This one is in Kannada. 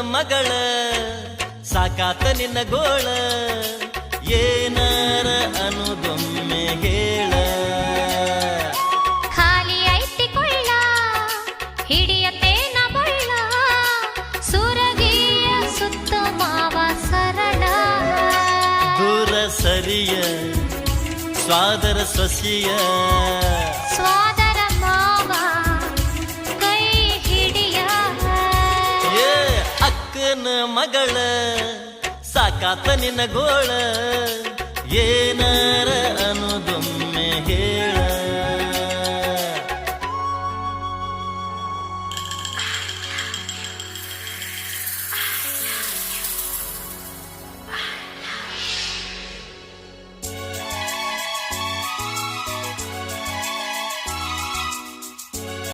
ಮಗಳ ಸಾಕಾತ ನಿನ್ನ ಗೋಳ. ಏನಾರ ಅನ್ನೋದೊಮ್ಮೆ ಹೇಳ. ಖಾಲಿ ಐತಿ ಕೊಳ್ಳ ಹಿಡಿಯತೇನ ಬಳ್ಳಾ. ಸುರಗಿಯ ಸುತ್ತ ಮಾವ ಸರಳ. ದೂರ ಸರಿಯ ಸ್ವಾದರ ಸೊಸಿಯ. ಅಕ್ಕನ ಮಗಳ ಸಾಕಾತ ನಿನ್ನ ಗೋಳ ಏನಾರ